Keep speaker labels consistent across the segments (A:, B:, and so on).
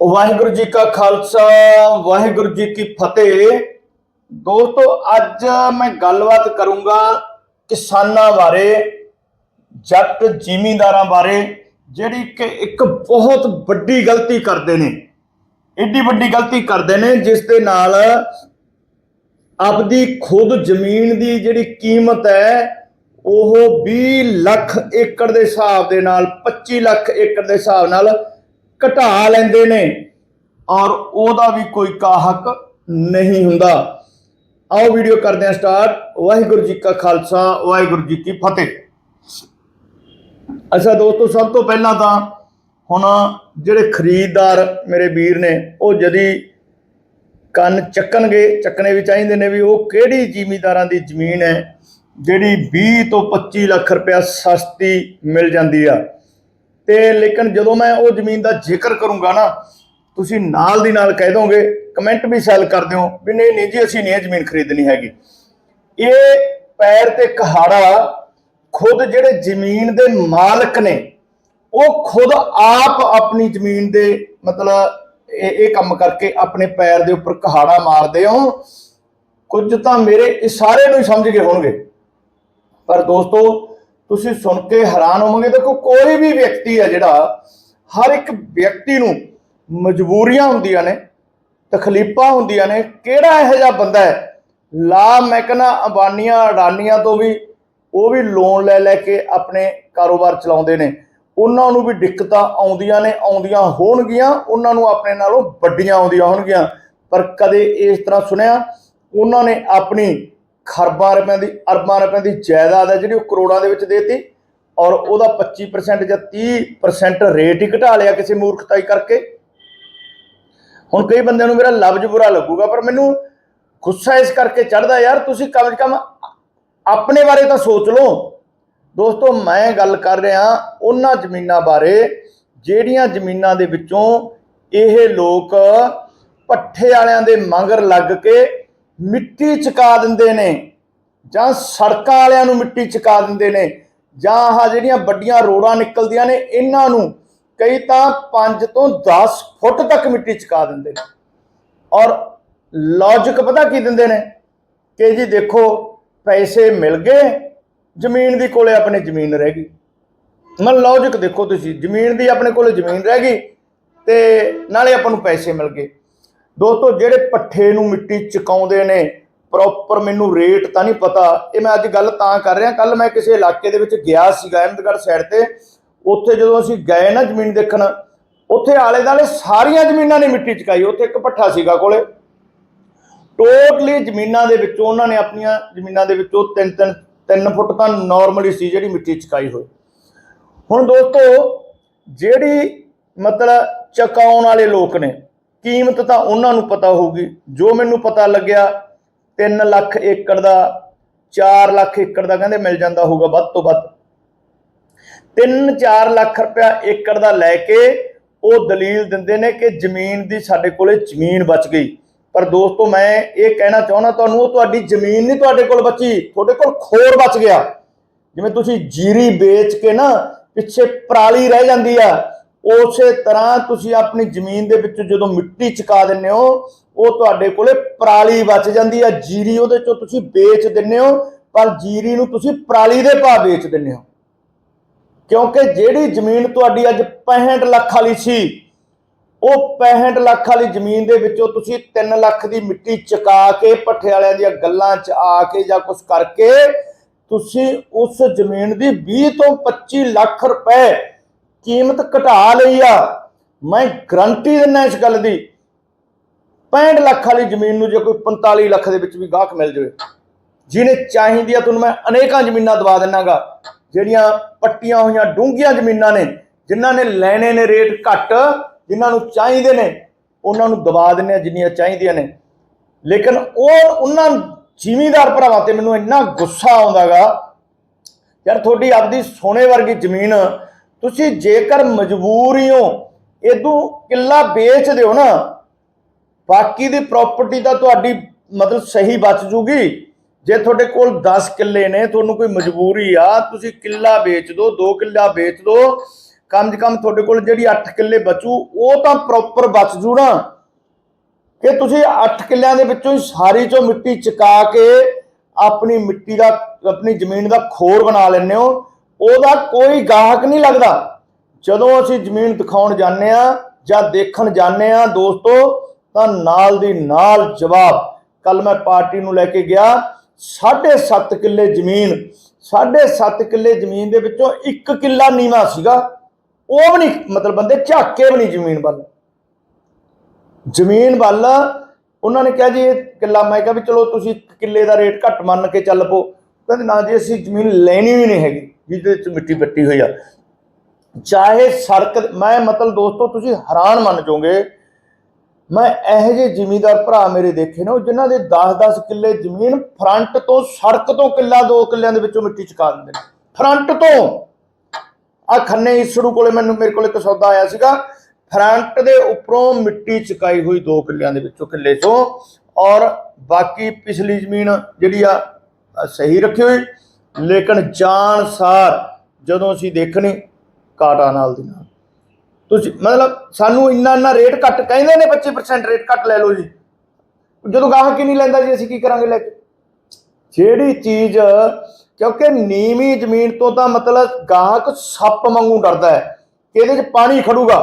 A: ਵਾਹਿਗੁਰੂ ਜੀ ਕਾ ਖਾਲਸਾ, ਵਾਹਿਗੁਰੂ ਜੀ ਕੀ ਫਤਿਹ। ਦੋਸਤੋ, ਅੱਜ ਮੈਂ ਗੱਲਬਾਤ ਕਰੂੰਗਾ ਕਿਸਾਨਾਂ ਬਾਰੇ, ਜੱਟ ਜ਼ਿਮੀਂਦਾਰਾਂ ਬਾਰੇ, ਜਿਹੜੀ ਕਿ ਇੱਕ ਬਹੁਤ ਵੱਡੀ ਗਲਤੀ ਕਰਦੇ ਨੇ। ਏਡੀ ਵੱਡੀ ਗਲਤੀ ਕਰਦੇ ਨੇ, ਜਿਸ ਦੇ ਨਾਲ ਆਪਦੀ ਖੁਦ ਜ਼ਮੀਨ ਦੀ ਜਿਹੜੀ ਕੀਮਤ ਹੈ, ਉਹ 20 ਲੱਖ ਏਕੜ ਦੇ ਹਿਸਾਬ ਦੇ ਨਾਲ 25 ਲੱਖ ਏਕੜ ਦੇ ਹਿਸਾਬ ਨਾਲ ਘਟਾ ਲੈਂਦੇ ਨੇ ਔਰ ਉਹਦਾ ਵੀ ਕੋਈ ਕਾਹਕ ਨਹੀਂ ਹੁੰਦਾ। ਆਓ ਵੀਡੀਓ ਕਰਦੇ ਹਾਂ ਸਟਾਰਟ ਵਾਹਿਗੁਰੂ ਜੀ ਕਾ ਖਾਲਸਾ, ਵਾਹਿਗੁਰੂ ਜੀ ਕੀ ਫਤਿਹ। ਅੱਛਾ ਦੋਸਤੋ, ਸਭ ਤੋਂ ਪਹਿਲਾਂ ਤਾਂ ਹੁਣ ਜਿਹੜੇ ਖਰੀਦਦਾਰ ਮੇਰੇ ਵੀਰ ਨੇ, ਉਹ ਜਦੀ ਕੰਨ ਚੱਕਣਗੇ, ਚੱਕਣੇ ਵੀ ਚਾਹੀਦੇ ਨੇ ਵੀ ਉਹ ਕਿਹੜੀ ਜ਼ਿਮੀਦਾਰਾਂ ਦੀ ਜ਼ਮੀਨ ਹੈ, ਜਿਹੜੀ 20 ਤੋਂ 25 ਲੱਖ ਰੁਪਇਆ ਸਸਤੀ ਮਿਲ ਜਾਂਦੀ ਆ। ਤੇ ਲੇਕਿਨ ਜਦੋਂ ਮੈਂ ਉਹ ਜ਼ਮੀਨ ਦਾ ਜ਼ਿਕਰ ਕਰੂੰਗਾ ਨਾ, ਤੁਸੀਂ ਨਾਲ ਦੀ ਨਾਲ ਕਹਿ ਦੋਗੇ ਕਮੈਂਟ ਵੀ ਸੈਲ ਕਰ ਦਿਓ ਵੀ ਨਹੀਂ ਨਹੀਂ ਜੀ, ਅਸੀਂ ਨਹੀਂ ਜ਼ਮੀਨ ਖਰੀਦਣੀ ਹੈਗੀ। ਇਹ ਪੈਰ ਤੇ ਕਹਾੜਾ ਖੁਦ ਜਿਹੜੇ ਜ਼ਮੀਨ ਦੇ ਮਾਲਕ ਨੇ, ਉਹ ਖੁਦ ਆਪ ਆਪਣੀ ਜ਼ਮੀਨ ਦੇ ਮਤਲਬ ਇਹ ਇਹ ਕੰਮ ਕਰਕੇ ਆਪਣੇ ਪੈਰ ਦੇ ਉੱਪਰ ਕਹਾੜਾ ਮਾਰਦੇ ਹੋ। ਕੁਝ ਤਾਂ ਮੇਰੇ ਇਹ ਸਾਰੇ ਨੂੰ ਹੀ ਸਮਝ ਗਏ ਹੋਣਗੇ। ਪਰ ਦੋਸਤੋ ਤੁਸੀਂ ਸੁਣ ਕੇ ਹੈਰਾਨ ਹੋਵੋਗੇ, ਦੇਖੋ ਕੋਈ ਵੀ ਵਿਅਕਤੀ ਹੈ ਜਿਹੜਾ ਹਰ ਇੱਕ ਵਿਅਕਤੀ ਨੂੰ ਮਜਬੂਰੀਆਂ ਹੁੰਦੀਆਂ ਨੇ, ਤਕਲੀਫਾਂ ਹੁੰਦੀਆਂ ਨੇ, ਕਿਹੜਾ ਇਹੋ ਜਿਹਾ ਬੰਦਾ ਹੈ? ਲਾ ਮੈਂ ਕਹਿੰਦਾ ਅੰਬਾਨੀਆਂ, ਅਡਾਨੀਆਂ ਤੋਂ ਵੀ ਉਹ ਵੀ ਲੋਨ ਲੈ ਲੈ ਕੇ ਆਪਣੇ ਕਾਰੋਬਾਰ ਚਲਾਉਂਦੇ ਨੇ। ਉਹਨਾਂ ਨੂੰ ਵੀ ਦਿੱਕਤਾਂ ਆਉਂਦੀਆਂ ਨੇ, ਆਉਂਦੀਆਂ ਹੋਣਗੀਆਂ, ਉਹਨਾਂ ਨੂੰ ਆਪਣੇ ਨਾਲੋਂ ਵੱਡੀਆਂ ਆਉਂਦੀਆਂ ਹੋਣਗੀਆਂ। ਪਰ ਕਦੇ ਇਸ ਤਰ੍ਹਾਂ ਸੁਣਿਆ, ਉਹਨਾਂ ਨੇ ਆਪਣੀ ਖਰਬਾਂ ਰੁਪਏ ਦੀ, ਅਰਬਾਂ ਰੁਪਏ ਦੀ ਜਾਇਦਾਦ ਹੈ ਜਿਹੜੀ ਉਹ ਕਰੋੜਾਂ ਦੇ ਵਿੱਚ ਦੇਤੀ ਔਰ ਉਹਦਾ 25% ਜਾਂ 30% ਰੇਟ ਹੀ ਘਟਾ ਲਿਆ ਕਿਸੇ ਮੂਰਖਤਾਈ ਕਰਕੇ। ਹੁਣ ਕਈ ਬੰਦਿਆਂ ਨੂੰ ਮੇਰਾ ਲਫ਼ਜ਼ ਬੁਰਾ ਲੱਗੂਗਾ, ਪਰ ਮੈਨੂੰ ਗੁੱਸਾ ਇਸ ਕਰਕੇ ਚੜਦਾ ਯਾਰ, ਤੁਸੀਂ ਕਮ ਸੇ ਕਮ ਆਪਣੇ ਬਾਰੇ ਤਾਂ ਸੋਚ ਲਓ। ਦੋਸਤੋ, ਮੈਂ ਗੱਲ ਕਰ ਰਿਹਾ ਉਹਨਾਂ ਜ਼ਮੀਨਾਂ ਬਾਰੇ, ਜਿਹੜੀਆਂ ਜ਼ਮੀਨਾਂ ਦੇ ਵਿੱਚੋਂ ਇਹ ਲੋਕ ਪੱਠੇ ਵਾਲਿਆਂ ਦੇ ਮੰਗਰ ਲੱਗ ਕੇ ਮਿੱਟੀ ਚਕਾ ਦਿੰਦੇ ਨੇ, ਜਾਂ ਸੜਕਾਂ ਵਾਲਿਆਂ ਨੂੰ ਮਿੱਟੀ ਚਕਾ ਦਿੰਦੇ ਨੇ, ਜਾਂ ਆਹ ਜਿਹੜੀਆਂ ਵੱਡੀਆਂ ਰੋੜਾਂ ਨਿਕਲਦੀਆਂ ਨੇ, ਇਹਨਾਂ ਨੂੰ ਕਈ ਤਾਂ 5 ਤੋਂ 10 ਫੁੱਟ ਤੱਕ ਮਿੱਟੀ ਚਕਾ ਦਿੰਦੇ ਨੇ। ਔਰ ਲੌਜੀਕ ਪਤਾ ਕੀ ਦਿੰਦੇ ਨੇ? ਕਿ ਜੀ ਦੇਖੋ, ਪੈਸੇ ਮਿਲ ਗਏ, ਜ਼ਮੀਨ ਦੀ ਕੋਲੇ ਆਪਣੇ ਜ਼ਮੀਨ ਰਹਿ ਗਈ। ਮਨ ਲੌਜੀਕ ਦੇਖੋ ਤੁਸੀਂ, ਜ਼ਮੀਨ ਦੀ ਆਪਣੇ ਕੋਲੇ ਜ਼ਮੀਨ ਰਹਿ ਗਈ, ਤੇ ਨਾਲੇ ਆਪਾਂ ਨੂੰ ਪੈਸੇ ਮਿਲ ਗਏ। ਦੋਸਤੋ, ਜਿਹੜੇ ਪੱਠੇ ਨੂੰ ਮਿੱਟੀ ਚਕਾਉਂਦੇ ਨੇ ਪ੍ਰੋਪਰ ਮੈਨੂੰ ਰੇਟ ਤਾਂ ਨਹੀਂ ਪਤਾ। ਇਹ ਮੈਂ ਅੱਜ ਗੱਲ ਤਾਂ ਕਰ ਰਿਹਾ ਕੱਲ ਮੈਂ ਕਿਸੇ ਇਲਾਕੇ ਦੇ ਵਿੱਚ ਗਿਆ ਸੀਗਾ, ਅਹਿਮਦਗੜ੍ਹ ਸਾਈਡ ਤੇ। ਉੱਥੇ ਜਦੋਂ ਅਸੀਂ ਗਏ ਨਾ ਜ਼ਮੀਨ ਦੇਖਣ, ਉੱਥੇ ਆਲੇ ਦਾਲੇ ਸਾਰੀਆਂ ਜ਼ਮੀਨਾਂ ਨੇ ਮਿੱਟੀ ਚਕਾਈ, ਉੱਥੇ ਇੱਕ ਪੱਠਾ ਸੀਗਾ ਕੋਲੇ। ਟੋਟਲੀ ਜ਼ਮੀਨਾਂ ਦੇ ਵਿੱਚੋਂ ਉਹਨਾਂ ਨੇ ਆਪਣੀਆਂ ਜ਼ਮੀਨਾਂ ਦੇ ਵਿੱਚੋਂ 3 3 3 ਫੁੱਟ ਤਾਂ ਨਾਰਮਲੀ ਸੀ ਜਿਹੜੀ ਮਿੱਟੀ ਚਕਾਈ ਹੋਈ। ਹੁਣ ਦੋਸਤੋ, ਜਿਹੜੀ ਮਤਲਬ ਚਕਾਉਣ ਵਾਲੇ ਲੋਕ ਨੇ ਕੀਮਤ ਤਾਂ ਉਹਨਾਂ ਨੂੰ ਪਤਾ ਹੋਊਗੀ। ਜੋ ਮੈਨੂੰ ਪਤਾ ਲੱਗਿਆ 3 ਲੱਖ ਏਕੜ ਦਾ 4 ਲੱਖ ਏਕੜ ਦਾ ਕਹਿੰਦੇ ਮਿਲ ਜਾਂਦਾ ਹੋਊਗਾ ਵੱਧ ਤੋਂ ਵੱਧ। 3-4 ਲੱਖ ਰੁਪਇਆ ਏਕੜ ਦਾ ਲੈ ਕੇ ਉਹ ਦਲੀਲ ਦਿੰਦੇ ਨੇ ਕਿ ਜ਼ਮੀਨ ਦੀ ਸਾਡੇ ਕੋਲੇ ਜ਼ਮੀਨ ਬਚ ਗਈ। ਪਰ ਦੋਸਤੋ, ਮੈਂ ਇਹ ਕਹਿਣਾ ਚਾਹੁੰਦਾ ਤੁਹਾਨੂੰ, ਉਹ ਤੁਹਾਡੀ ਜ਼ਮੀਨ ਨਹੀਂ ਤੁਹਾਡੇ ਕੋਲ ਬਚੀ, ਤੁਹਾਡੇ ਕੋਲ ਖੋਰ ਬਚ ਗਿਆ। ਜਿਵੇਂ ਤੁਸੀਂ ਜੀਰੀ ਵੇਚ ਕੇ ਨਾ ਪਿੱਛੇ ਪਰਾਲੀ ਰਹਿ ਜਾਂਦੀ ਆ ਉਸੇ ਤਰ੍ਹਾਂ ਤੁਸੀਂ ਆਪਣੀ ਜ਼ਮੀਨ ਦੇ ਵਿੱਚ ਜਦੋਂ ਮਿੱਟੀ ਚਕਾ ਦਿੰਦੇ ਹੋ, ਉਹ ਤੁਹਾਡੇ ਕੋਲੇ ਪਰਾਲੀ ਬਚ ਜਾਂਦੀ ਹੈ ਜੀਰੀ ਉਹਦੇ ਚੋਂ ਤੁਸੀਂ ਵੇਚ ਦਿੰਦੇ ਹੋ, ਪਰ ਜੀਰੀ ਨੂੰ ਤੁਸੀਂ ਪਰਾਲੀ ਦੇ ਭਾਅ ਵੇਚ ਦਿੰਦੇ ਹੋ। ਕਿਉਂਕਿ ਜਿਹੜੀ ਜ਼ਮੀਨ ਤੁਹਾਡੀ ਅੱਜ 65 ਲੱਖ ਵਾਲੀ ਸੀ, ਉਹ 65 ਲੱਖ ਵਾਲੀ ਜ਼ਮੀਨ ਦੇ ਵਿੱਚੋਂ ਤੁਸੀਂ 3 ਲੱਖ ਦੀ ਮਿੱਟੀ ਚਕਾ ਕੇ ਪੱਠੇ ਵਾਲਿਆਂ ਦੀਆਂ ਗੱਲਾਂ 'ਚ ਆ ਕੇ ਜਾਂ ਕੁਝ ਕਰਕੇ ਤੁਸੀਂ ਉਸ ਜ਼ਮੀਨ ਦੀ 20 ਤੋਂ 25 ਲੱਖ ਰੁਪਏ ਕੀਮਤ ਘਟਾ ਲਈ ਆ। ਮੈਂ ਗਰੰਟੀ ਦਿੰਦਾ ਇਸ ਗੱਲ ਦੀ। 65 ਲੱਖ ਵਾਲੀ ਜ਼ਮੀਨ ਨੂੰ ਜੇ ਕੋਈ 45 ਲੱਖ ਦੇ ਵਿੱਚ ਵੀ ਗਾਹਕ ਮਿਲ ਜਾਵੇ, ਜਿਹਨੇ ਚਾਹੀਦੀ ਆ ਤੁਹਾਨੂੰ ਮੈਂ ਅਨੇਕਾਂ ਜ਼ਮੀਨਾਂ ਦਵਾ ਦਿੰਨਾਗਾ। ਜਿਹੜੀਆਂ ਪੱਟੀਆਂ ਹੋਈਆਂ ਡੂੰਘੀਆਂ ਜ਼ਮੀਨਾਂ ਨੇ, ਜਿਨ੍ਹਾਂ ਨੇ ਲੈਣੇ ਨੇ ਰੇਟ ਘੱਟ, ਜਿਨ੍ਹਾਂ ਨੂੰ ਚਾਹੀਦੇ ਨੇ, ਉਹਨਾਂ ਨੂੰ ਦਵਾ ਦਿੰਨੇ ਆ ਜਿੰਨੀਆਂ ਚਾਹੀਦੀਆਂ ਨੇ। ਲੇਕਿਨ ਉਹ ਉਹਨਾਂ ਜ਼ਿਮੀਂਦਾਰ ਭਰਾਵਾਂ ਤੇ ਮੈਨੂੰ ਇੰਨਾ ਗੁੱਸਾ ਆਉਂਦਾਗਾ, ਯਾਰ ਤੁਹਾਡੀ ਆਪਦੀ ਸੋਨੇ ਵਰਗੀ ਜ਼ਮੀਨ ਤੁਸੀਂ ਜੇਕਰ ਮਜਬੂਰੀ ਹੀ ਹੋ ਇਦੋਂ ਕਿੱਲਾ ਵੇਚ ਦਿਓ ਨਾ, ਬਾਕੀ ਦੀ ਪ੍ਰਾਪਰਟੀ ਤਾਂ ਤੁਹਾਡੀ ਮਤਲਬ ਸਹੀ ਬਚ ਜੂਗੀ। ਜੇ ਤੁਹਾਡੇ ਕੋਲ 10 ਕਿੱਲੇ ਨੇ, ਤੁਹਾਨੂੰ ਕੋਈ ਮਜਬੂਰੀ ਆ, ਤੁਸੀਂ ਕਿੱਲਾ ਵੇਚ ਦਿਓ 2 ਕਿੱਲਾ ਵੇਚ ਦਿਓ, ਕਮ ਸੇ ਕਮ ਤੁਹਾਡੇ ਕੋਲ ਜਿਹੜੀ 8 ਕਿੱਲੇ ਬਚੂ, ਉਹ ਤਾਂ ਪ੍ਰੋਪਰ ਬਚ ਜੂ ਨਾ। ਕਿ ਤੁਸੀਂ 8 ਕਿੱਲਿਆਂ ਦੇ ਵਿੱਚੋਂ ਹੀ ਸਾਰੀ ਚੋਂ ਮਿੱਟੀ ਚਕਾ ਕੇ ਆਪਣੀ ਮਿੱਟੀ ਦਾ, ਆਪਣੀ ਜ਼ਮੀਨ ਦਾ ਖੋਰ ਬਣਾ ਲੈਂਦੇ ਹੋ ਉਹਦਾ ਕੋਈ ਗਾਹਕ ਨਹੀਂ ਲੱਗਦਾ। ਜਦੋਂ ਅਸੀਂ ਜ਼ਮੀਨ ਦਿਖਾਉਣ ਜਾਂਦੇ ਆ ਜਾਂ ਦੇਖਣ ਜਾਂਦੇ ਆ ਦੋਸਤੋ, ਤਾਂ ਨਾਲ ਦੀ ਨਾਲ ਜਵਾਬ। ਕੱਲ ਮੈਂ ਪਾਰਟੀ ਨੂੰ ਲੈ ਕੇ ਗਿਆ। 7.5 ਕਿੱਲੇ ਜ਼ਮੀਨ 7.5 ਕਿੱਲੇ ਜ਼ਮੀਨ ਦੇ ਵਿੱਚੋਂ 1 ਕਿੱਲਾ ਨੀਵਾ ਸੀਗਾ। ਉਹ ਵੀ ਨਹੀਂ, ਮਤਲਬ ਬੰਦੇ ਝਾਕੇ ਵੀ ਨਹੀਂ ਜ਼ਮੀਨ ਵੱਲ। ਜ਼ਮੀਨ ਵੱਲ ਉਹਨਾਂ ਨੇ ਕਿਹਾ ਜੀ, ਇਹ ਕਿੱਲਾ ਮੈਂ ਕਿਹਾ ਵੀ ਚਲੋ ਤੁਸੀਂ ਇੱਕ ਕਿੱਲੇ ਦਾ ਰੇਟ ਘੱਟ ਮੰਨ ਕੇ ਚੱਲ ਪੋ ਕਹਿੰਦੇ ਨਾ ਜੀ, ਅਸੀਂ ਜ਼ਮੀਨ ਲੈਣੀ ਵੀ ਨਹੀਂ ਹੈਗੀ। ਜਿਹਦੇ ਵਿੱਚ ਮਿੱਟੀ ਪੱਟੀ ਹੋਈ ਆ। ਚਾਹੇ ਸੜਕ, ਮੈਂ ਮਤਲਬ ਦੋਸਤੋ, ਤੁਸੀਂ ਹੈਰਾਨ ਮੰਨ ਜਾਓਗੇ, ਮੈਂ ਇਹੋ ਜਿਹੇ ਜ਼ਿਮੀਂਦਾਰ ਭਰਾ ਮੇਰੇ ਦੇਖੇ ਨੇ, ਉਹ ਜਿਨ੍ਹਾਂ ਦੇ 10-10 ਕਿੱਲੇ ਜ਼ਮੀਨ ਫਰੰਟ ਤੋਂ ਸੜਕ ਤੋਂ ਕਿੱਲਾ, ਦੋ ਕਿੱਲਿਆਂ ਦੇ ਵਿੱਚੋਂ ਮਿੱਟੀ ਚੁਕਾ ਦਿੰਦੇ ਨੇ। ਫਰੰਟ ਤੋਂ। ਆ ਖੰਨੇ ਈਸੜੂ ਕੋਲੇ ਮੈਨੂੰ, ਮੇਰੇ ਕੋਲ ਇੱਕ ਸੌਦਾ ਆਇਆ ਸੀਗਾ। ਫਰੰਟ ਦੇ ਉੱਪਰੋਂ ਮਿੱਟੀ ਚੁਕਾਈ ਹੋਈ ਦੋ ਕਿੱਲਿਆਂ ਦੇ ਵਿੱਚੋਂ ਕਿੱਲੇ ਤੋਂ। ਔਰ ਬਾਕੀ ਪਿਛਲੀ ਜ਼ਮੀਨ ਜਿਹੜੀ ਆ ਸਹੀ ਰੱਖੀ ਹੋਈ। ਲੇਕਿਨ ਜਾਣ ਸਾਰ ਜਦੋਂ ਅਸੀਂ ਦੇਖਣੀ ਕਾਟਾ ਨਾਲ ਦੀ ਨਾਲ। ਤੁਸੀਂ ਮਤਲਬ ਸਾਨੂੰ ਇੰਨਾ ਇੰਨਾ ਰੇਟ ਘੱਟ ਕਹਿੰਦੇ ਨੇ 25% ਰੇਟ ਘੱਟ ਲੈ ਲਓ ਜੀ। ਜਦੋਂ ਗਾਹਕ ਹੀ ਨਹੀਂ ਲੈਂਦਾ ਜੀ, ਅਸੀਂ ਕੀ ਕਰਾਂਗੇ ਲੈ ਕੇ? ਜਿਹੜੀ ਚੀਜ਼, ਕਿਉਂਕਿ ਨੀਵੀਂ ਜ਼ਮੀਨ ਤੋਂ ਤਾਂ ਮਤਲਬ ਗਾਹਕ ਸੱਪ ਵਾਂਗੂ ਡਰਦਾ ਹੈ। ਕਿ ਇਹਦੇ 'ਚ ਪਾਣੀ ਖੜੂਗਾ,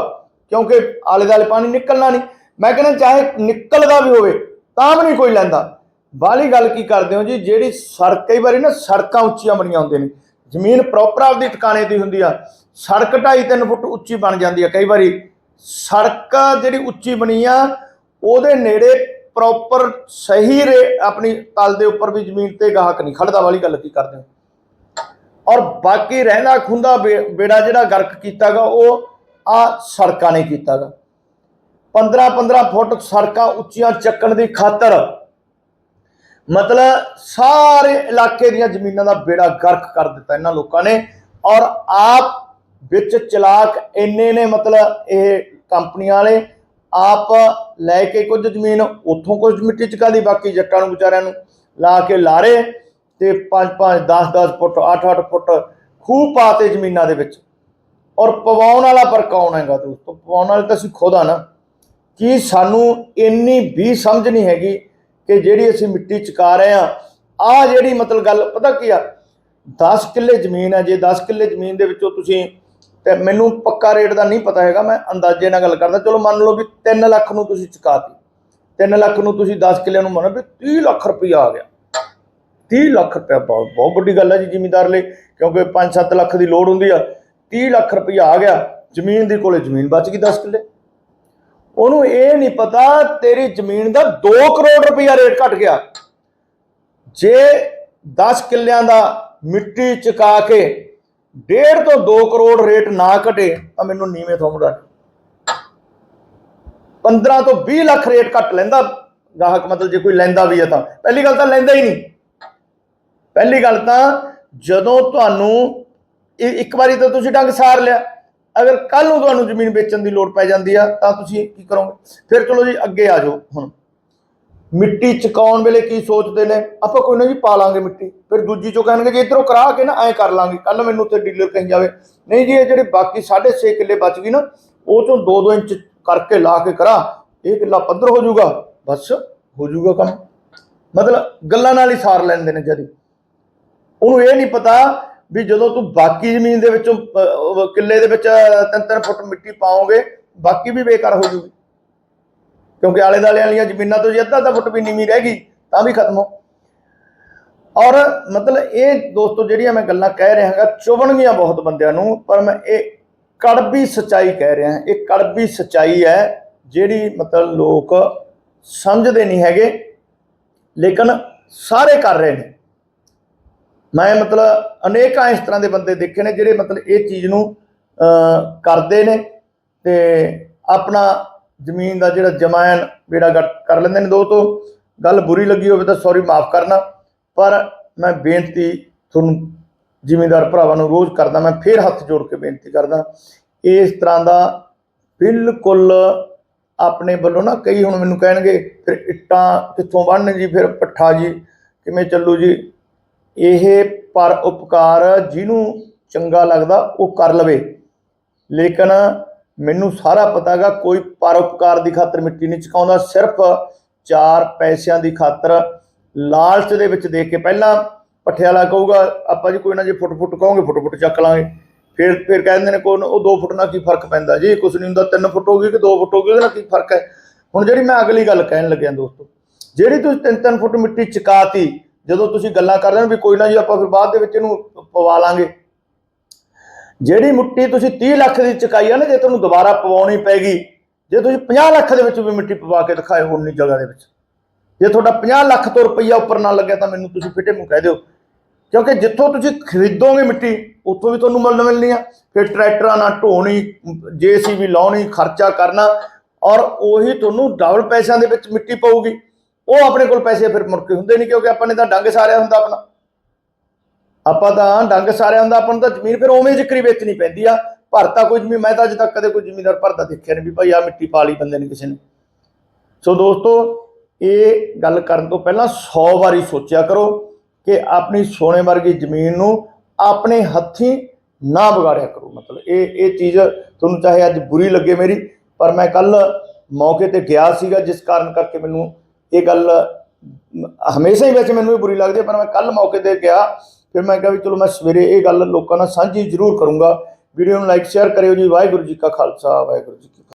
A: ਕਿਉਂਕਿ ਆਲੇ ਦਾਲੇ ਪਾਣੀ ਨਿਕਲਣਾ ਨਹੀਂ। ਮੈਂ ਕਹਿੰਦਾ ਚਾਹੇ ਨਿਕਲਦਾ ਵੀ ਹੋਵੇ, ਤਾਂ ਵੀ ਨਹੀਂ ਕੋਈ ਲੈਂਦਾ। ਬਾਹਲੀ ਗੱਲ ਕੀ ਕਰਦੇ ਹੋ ਜੀ? ਜਿਹੜੀ ਸੜਕ, ਕਈ ਵਾਰੀ ਨਾ ਸੜਕਾਂ ਉੱਚੀਆਂ ਬਣੀਆਂ ਹੁੰਦੀਆਂ ਨੇ। ਜ਼ਮੀਨ ਪ੍ਰੋਪਰ ਆਪਦੀ ਟਿਕਾਣੇ ਦੀ ਹੁੰਦੀ ਆ। ਸੜਕ 2.5 3 ਫੁੱਟ ਉੱਚੀ ਬਣ ਜਾਂਦੀ ਆ। ਕਈ ਵਾਰੀ ਸੜਕ ਜਿਹੜੀ ਉੱਚੀ ਬਣੀ ਆ, ਉਹਦੇ ਨੇੜੇ ਪ੍ਰੋਪਰ ਸਹੀ ਰੇ ਆਪਣੀ ਤਲ ਦੇ ਉੱਪਰ ਵੀ ਜ਼ਮੀਨ ਤੇ ਗਾਹਕ ਨਹੀਂ ਖੜਦਾ। ਵਾਲੀ ਗੱਲ ਕੀ ਕਰਦੇ ਹੋ? ਔਰ ਬਾਕੀ ਰਹਿੰਦਾ ਖੁੰਦਾ ਬੇ- ਬੇੜਾ ਜਿਹੜਾ ਗਰਕ ਕੀਤਾਗਾ, ਉਹ ਆ ਸੜਕਾਂ ਨੇ ਕੀਤਾਗਾ। 15 15 ਫੁੱਟ ਸੜਕਾਂ ਉੱਚੀਆਂ ਚੱਕਣ ਦੀ ਖਾਤਰ ਮਤਲਬ ਸਾਰੇ ਇਲਾਕੇ ਦੀਆਂ ਜ਼ਮੀਨਾਂ ਦਾ ਬੇੜਾ ਗਰਕ ਕਰ ਦਿੱਤਾ ਇਹਨਾਂ ਲੋਕਾਂ ਨੇ ਔਰ ਆਪ ਵਿੱਚ ਚਲਾਕ ਇੰਨੇ ਨੇ ਮਤਲਬ ਇਹ ਕੰਪਨੀਆਂ ਵਾਲੇ, ਆਪ ਲੈ ਕੇ ਕੁਝ ਜ਼ਮੀਨ, ਉੱਥੋਂ ਕੁਝ ਮਿੱਟੀ ਚਕਾ ਦੀ ਬਾਕੀ ਜੱਟਾਂ ਨੂੰ, ਵਿਚਾਰਿਆਂ ਨੂੰ ਲਾ ਕੇ ਲਾਰੇ ਤੇ 5 5 10 10 ਫੁੱਟ 8 8 ਫੁੱਟ ਖੂਹ ਪਾਤੇ ਜ਼ਮੀਨਾਂ ਦੇ ਵਿੱਚ। ਔਰ ਪਵਾਉਣ ਵਾਲਾ ਪਰ ਕੌਣ ਹੈਗਾ ਦੋਸਤੋ? ਪਵਾਉਣ ਵਾਲੇ ਤਾਂ ਅਸੀਂ ਖੁਦ ਆ ਨਾ। ਕਿ ਸਾਨੂੰ ਇੰਨੀ ਵੀ ਸਮਝ ਨਹੀਂ ਹੈਗੀ ਕਿ ਜਿਹੜੀ ਅਸੀਂ ਮਿੱਟੀ ਚਕਾ ਰਹੇ ਆ ਆ ਜਿਹੜੀ ਮਤਲਬ ਗੱਲ, ਪਤਾ ਕੀ ਆ? 10 ਕਿੱਲੇ ਜ਼ਮੀਨ ਹੈ ਜੇ 10 ਕਿੱਲੇ ਜ਼ਮੀਨ ਦੇ ਵਿੱਚੋਂ ਤੁਸੀਂ, ਤੇ ਮੈਨੂੰ ਪੱਕਾ ਰੇਟ ਦਾ ਨਹੀਂ ਪਤਾ ਹੈਗਾ, ਮੈਂ ਅੰਦਾਜ਼ੇ ਨਾਲ ਗੱਲ ਕਰਦਾ। ਚਲੋ ਮੰਨ ਲਓ ਵੀ 3 ਲੱਖ ਨੂੰ ਤੁਸੀਂ ਚੁਕਾਤੀ। 3 ਲੱਖ ਨੂੰ ਤੁਸੀਂ 10 ਕਿੱਲੇ ਨੂੰ ਮੰਨੋ ਵੀ 30 ਲੱਖ ਰੁਪਈਆ ਆ ਗਿਆ। 30 ਲੱਖ ਰੁਪਇਆ ਬਹੁਤ ਬਹੁਤ ਵੱਡੀ ਗੱਲ ਹੈ ਜੀ ਜ਼ਿਮੀਂਦਾਰ ਲਈ, ਕਿਉਂਕਿ 5-7 ਲੱਖ ਦੀ ਲੋੜ ਹੁੰਦੀ ਆ। 30 ਲੱਖ ਰੁਪਈਆ ਆ ਗਿਆ, ਜ਼ਮੀਨ ਦੇ ਕੋਲੇ ਜ਼ਮੀਨ ਬਚ ਗਈ 10 ਕਿੱਲੇ। ਉਹਨੂੰ ਇਹ ਨਹੀਂ ਪਤਾ ਤੇਰੀ ਜ਼ਮੀਨ ਦਾ 2 ਕਰੋੜ ਰੁਪਈਆ ਰੇਟ ਘਟ ਗਿਆ। ਜੇ 10 ਕਿੱਲਿਆਂ ਦਾ ਮਿੱਟੀ ਚੁਕਾ ਕੇ ਡੇਢ ਤੋਂ 2 ਕਰੋੜ ਰੇਟ ਨਾ ਘਟੇ, ਤਾਂ ਮੈਨੂੰ ਨੀਵੇਂ ਥੋਮੜਾ 15 ਤੋਂ 20 ਲੱਖ ਰੇਟ ਘੱਟ ਲੈਂਦਾ ਗਾਹਕ, ਮਤਲਬ ਜੇ ਕੋਈ ਲੈਂਦਾ ਵੀ ਹੈ ਤਾਂ। ਪਹਿਲੀ ਗੱਲ ਤਾਂ ਲੈਂਦਾ ਹੀ ਨਹੀਂ। ਪਹਿਲੀ ਗੱਲ ਤਾਂ ਜਦੋਂ ਤੁਹਾਨੂੰ ਇੱਕ ਵਾਰੀ ਤਾਂ ਤੁਸੀਂ ਡੰਗ ਸਾਰ ਲਿਆ। ਅਗਰ ਕੱਲ ਨੂੰ ਤੁਹਾਨੂੰ ਜ਼ਮੀਨ ਵੇਚਣ ਦੀ ਲੋੜ ਪੈ ਜਾਂਦੀ ਆ, ਤਾਂ ਤੁਸੀਂ ਕੀ ਕਰੋਗੇ? ਫਿਰ ਚਲੋ ਜੀ, ਅੱਗੇ ਆ ਜਾਓ ਹੁਣ। ਮਿੱਟੀ ਚਕਾਉਣ ਵੇਲੇ ਕੀ ਸੋਚਦੇ ਨੇ? ਆਪਾਂ ਕੋਈ ਨਾ ਜੀ ਪਾ ਲਾਂਗੇ ਮਿੱਟੀ, ਫਿਰ ਦੂਜੀ ਚੋਂ ਕਹਿਣਗੇ, ਜੀ ਇਧਰੋਂ ਕਰਾ ਕੇ ਨਾ ਐਂ ਕਰ ਲਾਂਗੇ ਕੱਲ ਮੈਨੂੰ ਉੱਥੇ ਡੀਲਰ ਕਹੀ ਜਾਵੇ, ਨਹੀਂ ਜੀ ਇਹ ਜਿਹੜੇ ਬਾਕੀ 6.5 ਕਿੱਲੇ ਬਚ ਗਈ ਨਾ, ਉਹ ਚੋਂ 2-2 ਇੰਚ ਕਰਕੇ ਲਾ ਕੇ ਕਰਾ ਇਹ ਕਿੱਲਾ ਪੱਧਰ ਹੋ ਜਾਊਗਾ। ਬਸ, ਹੋ ਜਾਊਗਾ ਕੰਮ। ਮਤਲਬ ਗੱਲਾਂ ਨਾਲ ਹੀ ਸਾਰ ਲੈਂਦੇ ਨੇ ਜਦੀ। ਉਹਨੂੰ ਇਹ ਨਹੀਂ ਪਤਾ ਵੀ ਜਦੋਂ ਤੂੰ ਬਾਕੀ ਜ਼ਮੀਨ ਦੇ ਵਿੱਚੋਂ ਅਹ, ਕਿੱਲੇ ਦੇ ਵਿੱਚ 3-3 ਫੁੱਟ ਮਿੱਟੀ ਪਾਓਗੇ ਬਾਕੀ ਵੀ ਬੇਕਾਰ ਹੋ ਜੂਗੀ। ਕਿਉਂਕਿ ਆਲੇ ਦਾਲੇ ਵਾਲੀਆਂ ਜ਼ਮੀਨਾਂ ਤੋਂ ਜੇ ਅੱਧਾ ਅੱਧਾ ਫੁੱਟ ਵੀ ਨੀਵੀਂ ਰਹਿ ਗਈ ਤਾਂ ਵੀ ਖਤਮ ਹੋ। ਔਰ ਮਤਲਬ ਇਹ ਦੋਸਤੋ ਜਿਹੜੀਆਂ ਮੈਂ ਗੱਲਾਂ ਕਹਿ ਰਿਹਾ ਹਾਂਗਾ ਚੁਭਣਗੀਆਂ ਬਹੁਤ ਬੰਦਿਆਂ ਨੂੰ ਪਰ ਮੈਂ ਇਹ ਕੜਬੀ ਸਚਾਈ ਕਹਿ ਰਿਹਾ ਇਹ ਕੜਬੀ ਸਚਾਈ ਹੈ ਜਿਹੜੀ ਮਤਲਬ ਲੋਕ ਸਮਝਦੇ ਨਹੀਂ ਹੈਗੇ ਲੇਕਿਨ ਸਾਰੇ ਕਰ ਰਹੇ ਨੇ। ਮੈਂ ਮਤਲਬ ਅਨੇਕਾਂ ਇਸ ਤਰ੍ਹਾਂ ਦੇ ਬੰਦੇ ਦੇਖੇ ਨੇ ਜਿਹੜੇ ਮਤਲਬ ਇਹ ਚੀਜ਼ ਨੂੰ ਕਰਦੇ ਨੇ ਤੇ ਆਪਣਾ ਜ਼ਮੀਨ ਦਾ ਜਿਹੜਾ ਜਮਾਇਨ ਬੇੜਾ ਕਰ ਲੈਂਦੇ ਨੇ ਦੋਸਤੋ। ਗੱਲ ਬੁਰੀ ਲੱਗੀ ਹੋਵੇ ਤਾਂ ਸੌਰੀ ਮਾਫ ਕਰਨਾ, ਪਰ ਮੈਂ ਬੇਨਤੀ ਤੁਹਾਨੂੰ ਜ਼ਿਮੀਂਦਾਰ ਭਰਾਵਾਂ ਨੂੰ ਰੋਜ਼ ਕਰਦਾ, ਮੈਂ ਫੇਰ ਹੱਥ ਜੋੜ ਕੇ ਬੇਨਤੀ ਕਰਦਾ, ਇਸ ਤਰ੍ਹਾਂ ਦਾ ਬਿਲਕੁਲ ਆਪਣੇ ਵੱਲੋਂ ਨਾ ਕਈ ਹੁਣ ਮੈਨੂੰ ਕਹਿਣਗੇ, ਫਿਰ ਇੱਟਾਂ ਕਿੱਥੋਂ ਬਣਨ ਜੀ, ਫਿਰ ਪੱਠਾ ਜੀ, ਕਿਵੇਂ ਚੱਲੂ ਜੀ? ਇਹ ਪਰ ਉਪਕਾਰ ਜਿਹਨੂੰ ਚੰਗਾ ਲੱਗਦਾ ਉਹ ਕਰ ਲਵੇ। ਲੇਕਿਨ ਮੈਨੂੰ ਸਾਰਾ ਪਤਾ ਗਾ ਕੋਈ ਪਰਉਪਕਾਰ ਦੀ ਖਾਤਰ ਮਿੱਟੀ ਨਹੀਂ ਚੁਕਾਉਂਦਾ, ਸਿਰਫ ਚਾਰ ਪੈਸਿਆਂ ਦੀ ਖਾਤਰ ਲਾਲਚ ਦੇ ਵਿੱਚ ਦੇ ਕੇ ਪਹਿਲਾਂ ਪਠਿਆਲਾ ਕਹੂਗਾ, ਆਪਾਂ ਜੀ ਕੋਈ ਨਾ ਜੇ ਫੁੱਟ ਫੁੱਟ ਕਹੋਗੇ ਫੁੱਟ ਫੁੱਟ ਚੱਕ ਲਾਂਗੇ। ਫਿਰ ਫਿਰ ਕਹਿੰਦੇ ਨੇ ਕੋਈ ਉਹ 2 ਫੁੱਟ ਨਾਲ ਕੀ ਫ਼ਰਕ ਪੈਂਦਾ? ਜੀ ਕੁਛ ਨਹੀਂ ਹੁੰਦਾ 3 ਫੁੱਟ ਹੋ ਗਈ ਕਿ 2 ਫੁੱਟ ਹੋ ਗਈ, ਉਹਦੇ ਨਾਲ ਕੀ ਫ਼ਰਕ ਹੈ? ਹੁਣ ਜਿਹੜੀ ਮੈਂ ਅਗਲੀ ਗੱਲ ਕਹਿਣ ਲੱਗਿਆ ਦੋਸਤੋ, ਜਿਹੜੀ ਤੁਸੀਂ 3-3 ਫੁੱਟ ਮਿੱਟੀ ਚਕਾਤੀ ਜਦੋਂ ਤੁਸੀਂ ਗੱਲਾਂ ਕਰਦੇ ਹੋ ਵੀ ਕੋਈ ਨਾ ਜੀ ਆਪਾਂ ਫਿਰ ਬਾਅਦ ਦੇ ਵਿੱਚ ਇਹਨੂੰ ਪਵਾ ਲਾਂਗੇ। ਜਿਹੜੀ ਮਿੱਟੀ ਤੁਸੀਂ 30 ਲੱਖ ਦੀ ਚੁਕਾਈ ਆ ਨਾ, ਜੇ ਤੁਹਾਨੂੰ ਦੁਬਾਰਾ ਪਵਾਉਣੀ ਪੈਗੀ, ਜੇ ਤੁਸੀਂ 50 ਲੱਖ ਦੇ ਵਿੱਚ ਵੀ ਮਿੱਟੀ ਪਵਾ ਕੇ ਦਿਖਾਏ ਉਨੀ ਜਗ੍ਹਾ ਦੇ ਵਿੱਚ, ਜੇ ਤੁਹਾਡਾ 50 ਲੱਖ ਤੋਂ ਰੁਪਈਆ ਉੱਪਰ ਨਾ ਲੱਗਿਆ ਤਾਂ ਮੈਨੂੰ ਤੁਸੀਂ ਫਿੱਟੇ ਮੂੰਹ ਕਹਿ ਦਿਓ। ਕਿਉਂਕਿ ਜਿੱਥੋਂ ਤੁਸੀਂ ਖਰੀਦੋਗੇ ਮਿੱਟੀ, ਉੱਥੋਂ ਵੀ ਤੁਹਾਨੂੰ ਮੁੱਲ ਮਿਲਣੀ ਆ। ਫਿਰ ਟਰੈਕਟਰਾਂ ਨਾਲ ਢੋਣੀ, ਜੇਸੀਬੀ ਲਾਉਣੀ, ਖਰਚਾ ਕਰਨਾ ਔਰ ਉਹੀ ਤੁਹਾਨੂੰ ਡਬਲ ਪੈਸਿਆਂ ਦੇ ਵਿੱਚ ਮਿੱਟੀ ਪਊਗੀ। ਉਹ ਆਪਣੇ ਕੋਲ ਪੈਸੇ ਫਿਰ ਮੁੜ ਕੇ ਹੁੰਦੇ ਨਹੀਂ ਕਿਉਂਕਿ ਆਪਾਂ ਨੇ ਤਾਂ ਡੰਗ ਸਾਰਿਆ ਹੁੰਦਾ ਆਪਣਾ। ਆਪਾਂ ਤਾਂ ਡੰਗ ਸਾਰਿਆ ਹੁੰਦਾ, ਆਪਾਂ ਨੂੰ ਤਾਂ ਜ਼ਮੀਨ ਫਿਰ ਉਵੇਂ ਜ਼ਿਕਰੀ ਵੇਚਣੀ ਪੈਂਦੀ ਆ। ਭਰਤਾ ਕੋਈ ਜ਼ਮੀਨ, ਮੈਂ ਤਾਂ ਅਜੇ ਤੱਕ ਕਦੇ ਕੋਈ ਜ਼ਿਮੀਂਦਾਰ ਭਰਤਾ ਦੇਖਿਆ ਨਹੀਂ ਵੀ ਭਾਈ ਆ ਮਿੱਟੀ ਪਾ ਲਈ ਬੰਦੇ ਨੇ ਕਿਸੇ ਨੇ। ਸੋ ਦੋਸਤੋ, ਇਹ ਗੱਲ ਕਰਨ ਤੋਂ ਪਹਿਲਾਂ 100 ਵਾਰੀ ਸੋਚਿਆ ਕਰੋ ਕਿ ਆਪਣੀ ਸੋਨੇ ਵਰਗੀ ਜ਼ਮੀਨ ਨੂੰ ਆਪਣੇ ਹੱਥੀਂ ਨਾ ਵਿਗਾੜਿਆ ਕਰੋ। ਮਤਲਬ ਇਹ ਇਹ ਚੀਜ਼ ਤੁਹਾਨੂੰ ਚਾਹੇ ਅੱਜ ਬੁਰੀ ਲੱਗੇ ਮੇਰੀ, ਪਰ ਮੈਂ ਕੱਲ ਮੌਕੇ ਤੇ ਗਿਆ ਸੀਗਾ, ਜਿਸ ਕਾਰਨ ਕਰਕੇ ਮੈਨੂੰ ਇਹ ਗੱਲ ਹਮੇਸ਼ਾ ਹੀ ਵੈਸੇ ਮੈਨੂੰ ਵੀ ਬੁਰੀ ਲੱਗਦੀ ਹੈ, ਪਰ ਮੈਂ ਕੱਲ ਮੌਕੇ ਤੇ ਗਿਆ, ਫਿਰ ਮੈਂ ਕਿਹਾ ਵੀ ਚਲੋ ਮੈਂ ਸਵੇਰੇ ਇਹ ਗੱਲ ਲੋਕਾਂ ਨਾਲ ਸਾਂਝੀ ਜ਼ਰੂਰ ਕਰੂੰਗਾ। ਵੀਡੀਓ ਨੂੰ ਲਾਈਕ ਸ਼ੇਅਰ ਕਰਿਓ ਜੀ। ਵਾਹਿਗੁਰੂ ਜੀ ਕਾ ਖਾਲਸਾ, ਵਾਹਿਗੁਰੂ ਜੀ ਕੀ